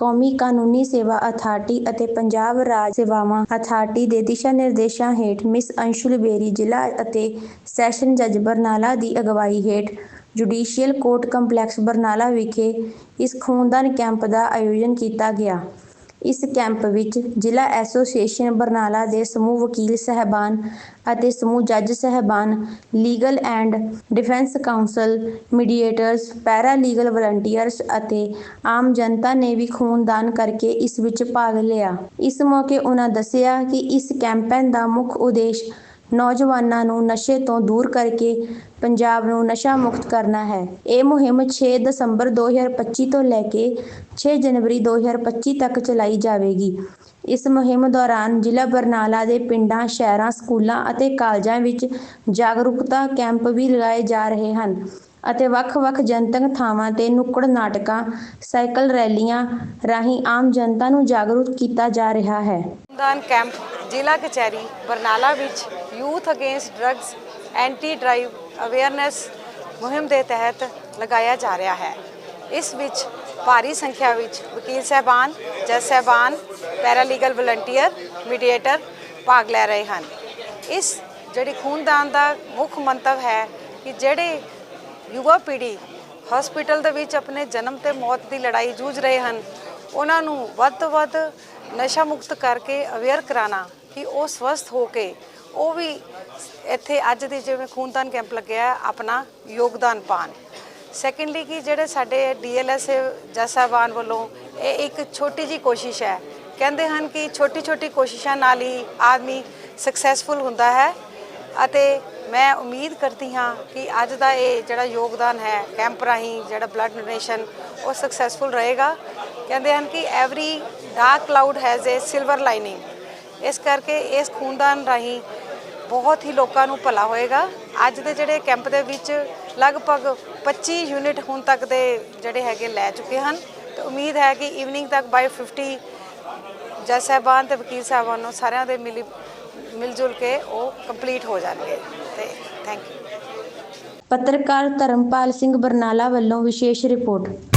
ਕੌਮੀ ਕਾਨੂੰਨੀ ਸੇਵਾ ਅਥਾਰਟੀ ਅਤੇ ਪੰਜਾਬ ਰਾਜ ਸੇਵਾਵਾਂ ਅਥਾਰਟੀ ਦੇ ਦਿਸ਼ਾ ਨਿਰਦੇਸ਼ਾਂ ਹੇਠ ਮਿਸ ਅੰਸ਼ੁਲ ਬੇਰੀ ਜ਼ਿਲ੍ਹਾ ਅਤੇ ਸੈਸ਼ਨ ਜੱਜ ਬਰਨਾਲਾ ਦੀ ਅਗਵਾਈ ਹੇਠ ਜੁਡੀਸ਼ੀਅਲ ਕੋਰਟ ਕੰਪਲੈਕਸ ਬਰਨਾਲਾ ਵਿਖੇ ਇਸ ਖੂਨਦਾਨ ਕੈਂਪ ਦਾ ਆਯੋਜਨ ਕੀਤਾ ਗਿਆ। ਇਸ ਕੈਂਪ ਵਿੱਚ ਜ਼ਿਲ੍ਹਾ ਐਸੋਸੀਏਸ਼ਨ ਬਰਨਾਲਾ ਦੇ ਸਮੂਹ ਵਕੀਲ ਸਹਿਬਾਨ ਅਤੇ ਸਮੂਹ ਜੱਜ ਸਹਿਬਾਨ, legal and defence counsel mediators para legal volunteers ਅਤੇ ਆਮ ਜਨਤਾ ਨੇ ਵੀ ਖੂਨਦਾਨ ਕਰਕੇ ਇਸ ਵਿੱਚ ਭਾਗ ਲਿਆ। ਇਸ ਮੌਕੇ ਉਨ੍ਹਾਂ ਦੱਸਿਆ ਕਿ ਇਸ ਕੈਂਪੇਨ ਦਾ ਮੁੱਖ ਉਦੇਸ਼ ਨੌਜਵਾਨਾਂ ਨੂੰ ਨਸ਼ੇ ਤੋਂ ਦੂਰ ਕਰਕੇ ਪੰਜਾਬ ਨੂੰ ਨਸ਼ਾ ਮੁਕਤ ਕਰਨਾ ਹੈ। ਇਹ ਮੁਹਿੰਮ 6 ਦਸੰਬਰ 2025 ਤੋਂ ਲੈ ਕੇ 6 ਜਨਵਰੀ 2025 ਤੱਕ ਚਲਾਈ ਜਾਵੇਗੀ। ਇਸ ਮੁਹਿੰਮ ਦੌਰਾਨ ਜ਼ਿਲ੍ਹਾ ਬਰਨਾਲਾ ਦੇ ਪਿੰਡਾਂ, ਸ਼ਹਿਰਾਂ, ਸਕੂਲਾਂ ਅਤੇ ਕਾਲਜਾਂ ਵਿੱਚ ਜਾਗਰੂਕਤਾ ਕੈਂਪ ਵੀ ਲਗਾਏ ਜਾ ਰਹੇ ਹਨ ਅਤੇ ਵੱਖ-ਵੱਖ ਜਨਤਕ ਥਾਵਾਂ ਤੇ ਨੁੱਕੜ ਨਾਟਕਾਂ, ਸਾਈਕਲ ਰੈਲੀਆਂ ਰਾਹੀਂ ਆਮ ਜਨਤਾ ਨੂੰ ਜਾਗਰੂਕ ਕੀਤਾ ਜਾ ਰਿਹਾ ਹੈ। ਖੂਨਦਾਨ ਕੈਂਪ ਜ਼ਿਲ੍ਹਾ ਕਚਹਿਰੀ ਬਰਨਾਲਾ ਵਿੱਚ youth against drugs anti drive awareness ਮੁਹਿੰਮ ਦੇ ਤਹਿਤ ਲਗਾਇਆ ਜਾ ਰਿਹਾ ਹੈ। ਇਸ ਵਿੱਚ ਭਾਰੀ ਸੰਖਿਆ ਵਿੱਚ ਵਕੀਲ ਸਹਿਬਾਨ, ਜੱਜ ਸਹਿਬਾਨ, ਪੈਰਾਲੀਗਲ ਵਲੰਟੀਅਰ, ਮੀਡੀਏਟਰ ਭਾਗ ਲੈ ਰਹੇ ਹਨ। ਇਸ ਜਿਹੜੀ ਖੂਨਦਾਨ ਦਾ ਮੁੱਖ ਮੰਤਵ ਹੈ ਕਿ ਜਿਹੜੇ ਯੁਵਾ ਪੀੜ੍ਹੀ ਹਸਪੀਟਲ ਦੇ ਵਿੱਚ ਆਪਣੇ ਜਨਮ ਤੇ ਮੌਤ ਦੀ ਲੜਾਈ ਜੂਝ ਰਹੇ ਹਨ, ਉਹਨਾਂ ਨੂੰ ਵੱਧ ਤੋਂ ਵੱਧ ਨਸ਼ਾ ਮੁਕਤ ਕਰਕੇ ਅਵੇਅਰ ਕਰਾਣਾ ਕਿ ਉਹ ਸਵਸਥ ਹੋ ਕੇ ਉਹ ਵੀ ਇੱਥੇ ਅੱਜ ਦੇ ਜਿਵੇਂ ਖੂਨਦਾਨ ਕੈਂਪ ਲੱਗਿਆ ਆਪਣਾ ਯੋਗਦਾਨ ਪਾਣ ਸੈਕੰਡਲੀ ਕਿ ਜਿਹੜੇ ਸਾਡੇ ਡੀਐਲਐਸ ਜੱਜ ਸਾਹਿਬਾਨ ਵੱਲੋਂ ਇਹ ਇੱਕ ਛੋਟੀ ਜੀ ਕੋਸ਼ਿਸ਼ ਹੈ। ਕਹਿੰਦੇ ਹਨ ਕਿ ਛੋਟੀ ਛੋਟੀ ਕੋਸ਼ਿਸ਼ਾਂ ਨਾਲ ਹੀ ਆਦਮੀ ਸਕਸੈਸਫੁਲ ਹੁੰਦਾ ਹੈ ਅਤੇ ਮੈਂ ਉਮੀਦ ਕਰਦੀ ਹਾਂ ਕਿ ਅੱਜ ਦਾ ਇਹ ਜਿਹੜਾ ਯੋਗਦਾਨ ਹੈ, ਕੈਂਪ ਰਾਹੀਂ ਜਿਹੜਾ ਬਲੱਡ ਡੋਨੇਸ਼ਨ ਉਹ ਸਕਸੈਸਫੁਲ ਰਹੇਗਾ। ਕਹਿੰਦੇ ਹਨ ਕਿ every dark cloud has a silver lining ਇਸ ਕਰਕੇ ਇਸ ਖੂਨਦਾਨ ਰਾਹੀਂ ਬਹੁਤ ਹੀ ਲੋਕਾਂ ਨੂੰ ਭਲਾ ਹੋਏਗਾ। ਅੱਜ ਦੇ ਜਿਹੜੇ ਕੈਂਪ ਦੇ ਵਿੱਚ ਲਗਭਗ 25 ਯੂਨਿਟ ਹੁਣ ਤੱਕ ਦੇ ਜਿਹੜੇ ਹੈਗੇ ਲੈ ਚੁੱਕੇ ਹਨ। ਤੇ ਉਮੀਦ ਹੈ ਕਿ ਈਵਨਿੰਗ ਤੱਕ ਬਾਈ 50 ਜੱਜ ਸਾਹਿਬਾਨ ਤੇ ਵਕੀਲ ਸਾਹਿਬਾਨ ਨੂੰ ਸਾਰਿਆਂ ਦੇ ਮਿਲੀ ਮਿਲ ਜੁਲ ਕੇ ਉਹ ਕੰਪਲੀਟ ਹੋ ਜਾਣਗੇ। ਤੇ ਥੈਂਕ ਯੂ ਪੱਤਰਕਾਰ ਧਰਮਪਾਲ ਸਿੰਘ ਬਰਨਾਲਾ ਵੱਲੋਂ ਵਿਸ਼ੇਸ਼ ਰਿਪੋਰਟ।